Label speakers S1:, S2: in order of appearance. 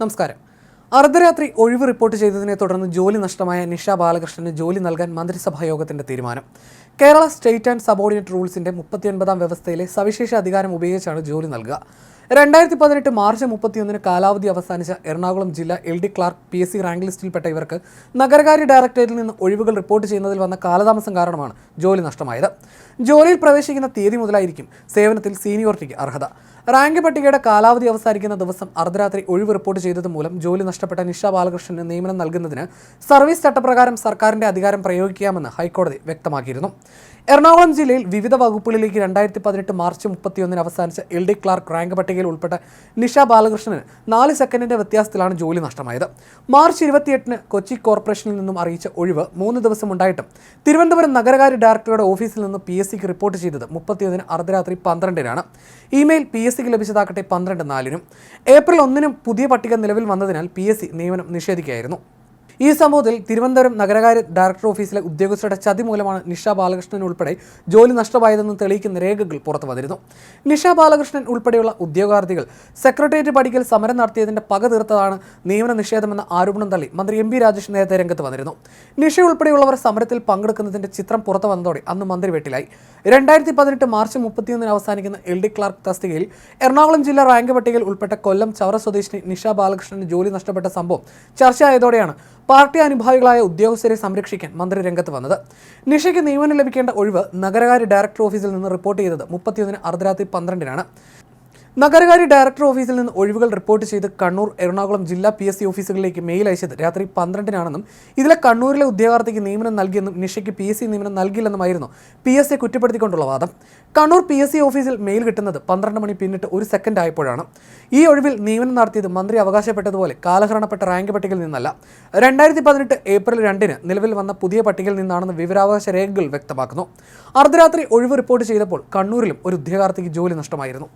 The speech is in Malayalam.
S1: നമസ്കാരം. അർദ്ധരാത്രി ഒഴിവ് റിപ്പോർട്ട് ചെയ്തതിനെ തുടർന്ന് ജോലി നഷ്ടമായ നിഷ ബാലകൃഷ്ണന് ജോലി നൽകാൻ മന്ത്രിസഭാ യോഗത്തിന്റെ തീരുമാനം. കേരള സ്റ്റേറ്റ് ആൻഡ് സബോർഡിനേറ്റ് റൂൾസിന്റെ മുപ്പത്തിയൊൻപതാം വ്യവസ്ഥയിലെ സവിശേഷ അധികാരം ഉപയോഗിച്ചാണ് ജോലി നൽകുക. രണ്ടായിരത്തി പതിനെട്ട് മാർച്ച് മുപ്പത്തിയൊന്നിന് കാലാവധി അവസാനിച്ച എറണാകുളം ജില്ല L D clerk P S C rank ലിസ്റ്റിൽപ്പെട്ട ഇവർക്ക് നഗരകാര്യ ഡയറക്ടറേറ്റിൽ നിന്ന് ഒഴിവുകൾ റിപ്പോർട്ട് ചെയ്യുന്നതിൽ വന്ന കാലതാമസം കാരണമാണ് ജോലി നഷ്ടമായത്. ജോലിയിൽ പ്രവേശിക്കുന്ന തീയതി മുതലായിരിക്കും സേവനത്തിൽ സീനിയോറിറ്റിക്ക് അർഹത. റാങ്ക് പട്ടികയുടെ കാലാവധി അവസാനിക്കുന്ന ദിവസം അർദ്ധരാത്രി ഒഴിവ് റിപ്പോർട്ട് ചെയ്തത് മൂലം ജോലി നഷ്ടപ്പെട്ട നിഷ ബാലകൃഷ്ണന് നിയമനം നൽകുന്നതിന് സർവീസ് ചട്ടപ്രകാരം സർക്കാരിന്റെ അധികാരം പ്രയോഗിക്കാമെന്ന് ഹൈക്കോടതി വ്യക്തമാക്കിയിരുന്നു. എറണാകുളം ജില്ലയിൽ വിവിധ വകുപ്പുകളിലേക്ക് രണ്ടായിരത്തി പതിനെട്ട് മാർച്ച് മുപ്പത്തിയൊന്നിന് അവസാനിച്ച എൽ ഡി ക്ലാർക്ക് റാങ്ക് പട്ടികയിൽ ഉൾപ്പെട്ട നിഷ ബാലകൃഷ്ണന് നാല് സെക്കൻഡിന്റെ വ്യത്യാസത്തിലാണ് ജോലി നഷ്ടമായത്. മാർച്ച് ഇരുപത്തിയെട്ടിന് കൊച്ചി കോർപ്പറേഷനിൽ നിന്നും അറിയിച്ച ഒഴിവ് മൂന്ന് ദിവസം ഉണ്ടായിട്ടും തിരുവനന്തപുരം നഗരകാര്യ ഡയറക്ടറുടെ ഓഫീസിൽ നിന്ന് പി എസ് സിക്ക് റിപ്പോർട്ട് ചെയ്തത് മുപ്പത്തിയൊന്നിന് അർദ്ധരാത്രി പന്ത്രണ്ടിനാണ്. ഇമെയിൽ പി എസ് സിക്ക് ലഭിച്ചതാകട്ടെ പന്ത്രണ്ട് നാലിനും. ഏപ്രിൽ ഒന്നിനും പുതിയ പട്ടിക നിലവിൽ വന്നതിനാൽ പി എസ് സി നിയമനം നിഷേധിക്കുകയായിരുന്നു. ഈ സംഭവത്തിൽ തിരുവനന്തപുരം നഗരകാര്യ ഡയറക്ടർ ഓഫീസിലെ ഉദ്യോഗസ്ഥരുടെ ചതി മൂലമാണ് നിഷ ബാലകൃഷ്ണൻ ഉൾപ്പെടെ ജോലി നഷ്ടമായതെന്ന് തെളിയിക്കുന്ന രേഖകൾ പുറത്തു വന്നിരുന്നു. നിഷ ബാലകൃഷ്ണൻ ഉൾപ്പെടെയുള്ള ഉദ്യോഗാർത്ഥികൾ സെക്രട്ടേറിയറ്റ് പടിക്കൽ സമരം നടത്തിയതിന്റെ പക തീർത്തതാണ് നിയമന നിഷേധമെന്ന ആരോപണം തള്ളി മന്ത്രി എം രാജേഷ് നേരത്തെ രംഗത്ത് വന്നിരുന്നു. നിഷ ഉൾപ്പെടെയുള്ളവർ സമരത്തിൽ പങ്കെടുക്കുന്നതിന്റെ ചിത്രം പുറത്തു വന്നതോടെ അന്ന് മന്ത്രി വെട്ടിലായി. രണ്ടായിരത്തി പതിനെട്ട് മാർച്ച് മുപ്പത്തിയൊന്നിന് അവസാനിക്കുന്ന എൽ ഡി ക്ലാർക്ക് തസ്തികയിൽ എറണാകുളം ജില്ലാ റാങ്ക് പട്ടികയിൽ ഉൾപ്പെട്ട കൊല്ലം ചവറ സ്വദേശിനി നിഷ ബാലകൃഷ്ണന് ജോലി നഷ്ടപ്പെട്ട സംഭവം ചർച്ചയായതോടെയാണ് പാർട്ടി അനുഭാവികളായ ഉദ്യോഗസ്ഥരെ സംരക്ഷിക്കാൻ മന്ത്രി രംഗത്ത് വന്നത്. നിഷയ്ക്ക് നിയമനം ലഭിക്കേണ്ട ഒഴിവ് നഗരകാര്യ ഡയറക്ടർ ഓഫീസിൽ നിന്ന് റിപ്പോർട്ട് ചെയ്തത് മുപ്പത്തിയൊന്നിന് അർദ്ധരാത്രി പന്ത്രണ്ടിനാണ്. നഗരകാര്യ ഡയറക്ടർ ഓഫീസിൽ നിന്ന് ഒഴിവുകൾ റിപ്പോർട്ട് ചെയ്ത് കണ്ണൂർ എറണാകുളം ജില്ലാ പി എസ് സി ഓഫീസുകളിലേക്ക് മെയിൽ അയച്ചത് രാത്രി പന്ത്രണ്ടിനാണെന്നും ഇതിലെ കണ്ണൂരിലെ ഉദ്യോഗാർത്ഥിക്ക് നിയമനം നൽകിയെന്നും നിഷയ്ക്ക് പി എസ് സി നിയമനം നൽകില്ലെന്നുമായിരുന്നു പി എസ് സി കുറ്റപ്പെടുത്തിക്കൊണ്ടുള്ള വാദം. കണ്ണൂർ പി എസ് സി ഓഫീസിൽ മെയിൽ കിട്ടുന്നത് പന്ത്രണ്ട് മണി പിന്നിട്ട് ഒരു സെക്കൻഡ് ആയപ്പോഴാണ്. ഈ ഒഴിവിൽ നിയമനം നടത്തിയത് മന്ത്രി അവകാശപ്പെട്ടതുപോലെ കാലഹരണപ്പെട്ട റാങ്ക് പട്ടികയിൽ നിന്നല്ല. രണ്ടായിരത്തി പതിനെട്ട് ഏപ്രിൽ രണ്ടിന് നിലവിൽ വന്ന പുതിയ പട്ടികയിൽ നിന്നാണെന്ന് വിവരാവകാശ രേഖകൾ വ്യക്തമാക്കുന്നു. അർദ്ധരാത്രി ഒഴിവ് റിപ്പോർട്ട് ചെയ്തപ്പോൾ കണ്ണൂരിലും ഒരു ഉദ്യോഗാർത്ഥിക്ക് ജോലി നഷ്ടമായിരുന്നു.